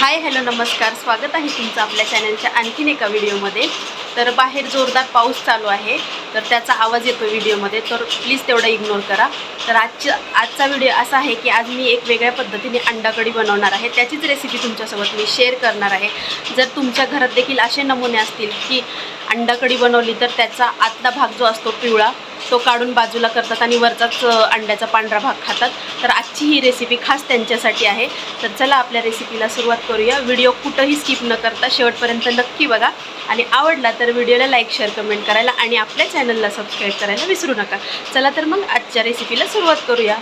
Hi hello नमस्कार. स्वागत आहे तुमचं आपल्या चॅनलच्या आणखीन एका व्हिडिओमध्ये. तर बाहेर जोरदार पाऊस चालू आहे तर त्याचा आवाज येतो व्हिडिओमध्ये तर प्लीज तेवढा इग्नोर करा. तर आजच्या आजचा व्हिडिओ असा आहे की आज मी एक वेगळ्या पद्धतीने अंडाकडी बनवणार आहे. त्याचीच रेसिपी तुमच्यासोबत मी शेअर करणार आहे. जर तुमच्या घरात देखील असे नमुने असतील की अंडाकडी बनवली तर त्याचा आतला भाग जो असतो पिवळा तो काढून बाजूला करतात आणि वरचाच अंड्याचा पांढरा भाग खातात. तर आजची ही रेसिपी खास त्यांच्यासाठी आहे. तर चला आपल्या रेसिपीला सुरुवात करूया. व्हिडिओ कुठंही स्किप न करता शेवटपर्यंत नक्की बघा. आणि आवडला तर व्हिडिओला लाईक शेअर कमेंट करायला आणि आपल्या चॅनलला सबस्क्राईब करायला विसरू नका. चला तर मग आजच्या रेसिपीला सुरुवात करूया.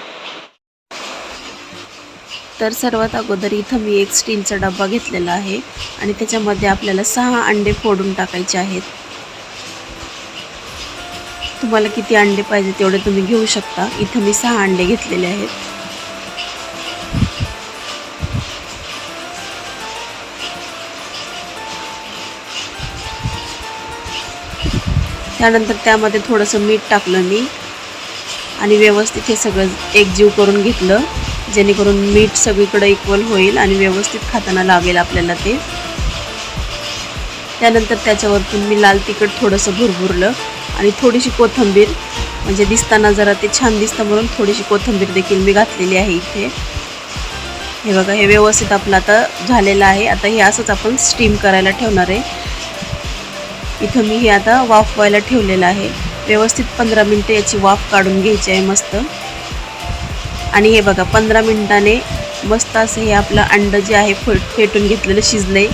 तर सर्वात अगोदर इथं मी एक स्टीलचा डब्बा घेतलेला आहे. आणि त्याच्यामध्ये आपल्याला सहा अंडे फोडून टाकायचे आहेत. तुम्हाला किती अंडे पाहिजे तेवढे तुम्ही घेऊ शकता. इथं मी सहा अंडे घेतलेले आहेत. त्यानंतर त्यामध्ये थोडंसं मीठ टाकलं मी. आणि व्यवस्थित हे सगळं एकजीव करून घेतलं. जेणेकरून मीठ सगळीकडे इक्वल होईल आणि व्यवस्थित खाताना लागेल आपल्याला ते. त्यानंतर त्याच्यावरतून मी लाल तिखट थोडंसं भुरभुरलं. आणि थोडीशी कोथिंबीर म्हणजे दिसताना जरा ते छान दिसतं म्हणून थोडीशी कोथिंबीर देखील मी घातलेली आहे इथे. हे बघा हे व्यवस्थित आपलं आता झालेलं आहे. आता हे असंच आपण स्टीम करायला ठेवणार आहे. इथं मी हे आता वाफ व्हायला ठेवलेलं आहे. व्यवस्थित पंधरा मिनटं याची वाफ काढून घ्यायची आहे मस्त. आणि हे बघा पंधरा मिनटाने मस्त असं हे आपलं अंडं जे आहे फे फेटून घेतलेलं शिजलं आहे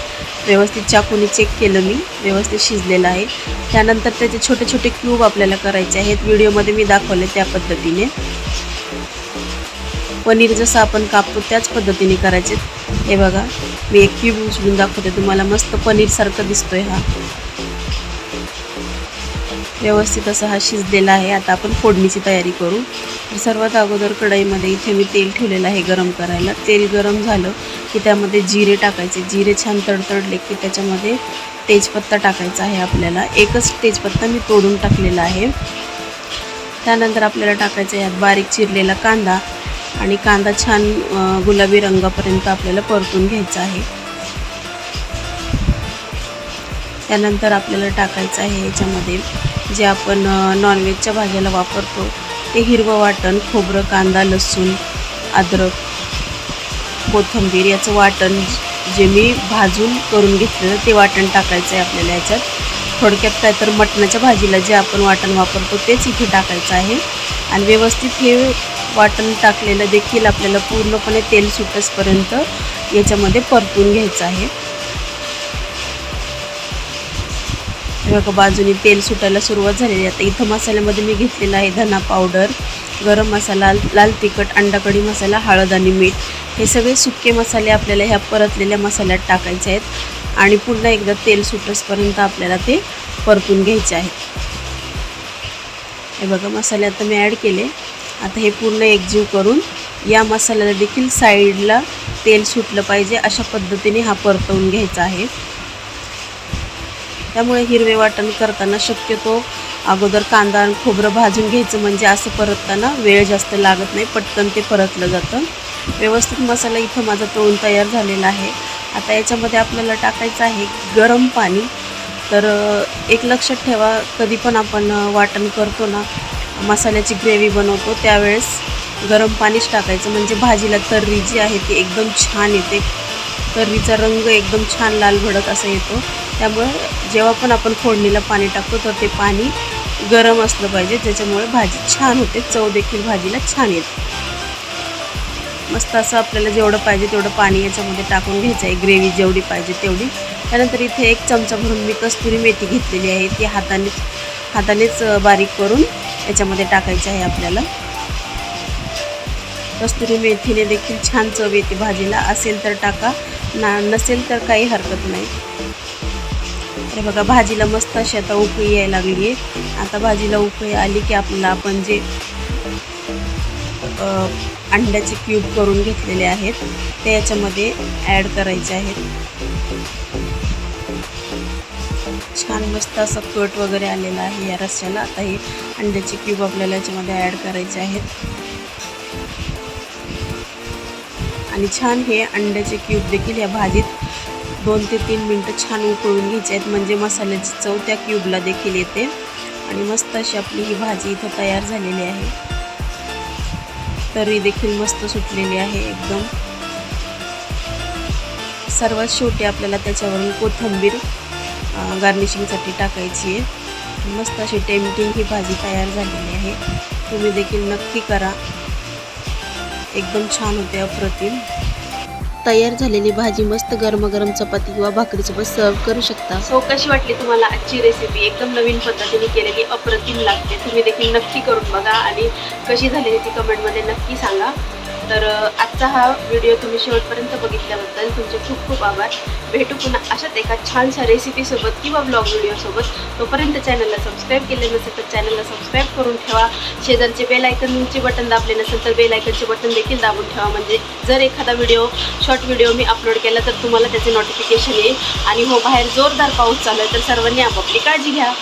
व्यवस्थित चाकूने चेक केलं मी व्यवस्थित शिजलेलं आहे. त्यानंतर त्याचे छोटे छोटे क्यूब आपल्याला करायचे आहेत. व्हिडिओमध्ये मी दाखवले त्या पद्धतीने. पनीर जसं आपण कापतो त्याच पद्धतीने करायचे हे बघा मी एक क्यूब उचलून दाखवते. तुम्हाला मस्त पनीरसारखं दिसतोय हा. व्यवस्थित असा हा शिजलेला आहे. आता आपण फोडणीची तयारी करू. तर सर्वात अगोदर कढईमध्ये इथे मी तेल ठेवलेलं आहे गरम करायला. तेल गरम झालं की त्यामध्ये जिरे टाकायचे. जिरे छान तडतडले की त्याच्यामध्ये तेजपत्ता टाकायचा आहे आपल्याला. एकच तेजपत्ता मी तोडून टाकलेला आहे. त्यानंतर आपल्याला टाकायचा यात बारीक चिरलेला कांदा आणि कांदा छान गुलाबी रंगापर्यंत आपल्याला परतून घ्यायचा आहे. त्यानंतर आपल्याला टाकायचं आहे याच्यामध्ये जे आपण नॉनव्हेजच्या भाज्याला वापरतो ते हिरवं वाटण खोबरं कांदा लसूण अद्रक कोथिंबीर याचं वाटण जे मी भाजून करून घेतलेलं ते वाटण टाकायचं आहे आपल्याला याच्यात. थोडक्यात काय तर मटणाच्या भाजीला जे आपण वाटण वापरतो तेच इथे टाकायचं आहे. आणि व्यवस्थित हे वाटण टाकलेलं देखील आपल्याला पूर्णपणे तेल सुटसपर्यंत याच्यामध्ये परतून घ्यायचं आहे. बघा बाजूने तेल सुटायला सुरुवात झालेली आता इथं मसाल्यामध्ये मी घेतलेला आहे धना पावडर गरम मसाला लाल तिखट अंडाकडी मसाला हळद आणि मीठ. हे सगळे सुके मसाले आपल्याला ह्या परतलेल्या मसाल्यात टाकायचे आहेत. आणि पुन्हा एकदा तेल सुटसपर्यंत आपल्याला ते परतून घ्यायचे आहेत हे बघा मसाले आता मी ॲड केले. आता हे पूर्ण एकजीव करून या मसाल्याला देखील साईडला तेल सुटलं पाहिजे अशा पद्धतीने हा परतवून घ्यायचा आहे. त्यामुळे हिरवे वाटण करताना शक्यतो अगोदर कांदा आणि खोबरं भाजून घ्यायचं म्हणजे असं परतताना वेळ जास्त लागत नाही पटकन ते परतलं जातं. व्यवस्थित मसाला इथं माझा तळून तयार झालेला आहे. आता याच्यामध्ये आपल्याला टाकायचं आहे गरम पाणी. तर एक लक्षात ठेवा कधी पण आपण वाटण करतो ना मसाल्याची ग्रेव्ही बनवतो त्यावेळेस गरम पाणीच टाकायचं. म्हणजे भाजीला तर्री जी आहे ती एकदम छान येते. तर्रीचा रंग एकदम छान लाल भडक असा येतो. त्यामुळे जेव्हा पण आपण फोडणीला पाणी टाकतो तर ते पाणी गरम असलं पाहिजे. ज्याच्यामुळे भाजी छान होते. चव देखील भाजीला छान येते. मस्त असं आपल्याला जेवढं पाहिजे तेवढं पाणी याच्यामध्ये टाकून घ्यायचं आहे. ग्रेव्ही जेवढी पाहिजे तेवढी. त्यानंतर इथे एक चमचा भरून मी कस्तुरी मेथी घेतलेली आहे. ती हातानेच हातानेच बारीक करून याच्यामध्ये टाकायचं आहे आपल्याला. कस्तुरी मेथीने देखील छान चव येते भाजीला. असेल तर टाका ना नसेल तर काही हरकत नाही. अरे बघा भाजीला मस्त अशी आता उकळी यायला लागली आहे. आता भाजीला उकळी आली की आपल्याला आपण जे अंड्याचे क्यूब करून घेतलेले आहेत. ते याच्यामध्ये ॲड करायचे आहेत. छान मस्त असं कट वगैरे आलेला आहे या रस्त्याला आता हे अंड्याचे क्यूब आपल्याला याच्यामध्ये ॲड करायचे आहेत. आणि छान हे अंड्याचे क्यूब देखील या भाजीत दोन ते तीन मिनटं छान उकळून घ्यायचे आहेत. म्हणजे मसाल्याची चव त्या क्यूबला देखील येते. आणि मस्त अशी आपली ही भाजी इथं तयार झालेली आहे. तरी देखील मस्त सुटलेली आहे एकदम. सर्वात शेवटी आपल्याला त्याच्यावरून कोथिंबीर गार्निशिंगसाठी टाकायची आहे. मस्त अशी टेमटिंग ही भाजी तयार झालेली आहे. तुम्ही देखील नक्की करा. एकदम छान होते अप्रतिम. तयार झालेली भाजी मस्त गरमागरम चपाती किंवा भाकरीसोबत सर्व करू शकता. सो कशी वाटली तुम्हाला आजची रेसिपी एकदम नवीन पद्धतीने केलेली अप्रतिम लागते. तुम्ही देखील नक्की करून बघा आणि कशी झालेली ती कमेंटमध्ये नक्की सांगा. तर आजचा हा व्हिडिओ तुम्ही शेवटपर्यंत बघितल्याबद्दल तुमचे खूप खूप आभार. भेटू पुन्हा अशाच एका छानशा रेसिपीसोबत किंवा ब्लॉग व्हिडिओसोबत तोपर्यंत चॅनलला सबस्क्राईब केले नसेल तर चॅनलला सबस्क्राईब करून ठेवा. शेजारचे बेल आयकनचे बटन दाबले नसेल तर बेल आयकनचे बटन देखील दाबून ठेवा. म्हणजे जर एखादा व्हिडिओ शॉर्ट व्हिडिओ मी अपलोड केला तर तुम्हाला त्याचे नोटिफिकेशन येईल. आणि हो बाहेर जोरदार पाऊस चालू आहे तर सर्वांनी आपापली काळजी घ्या.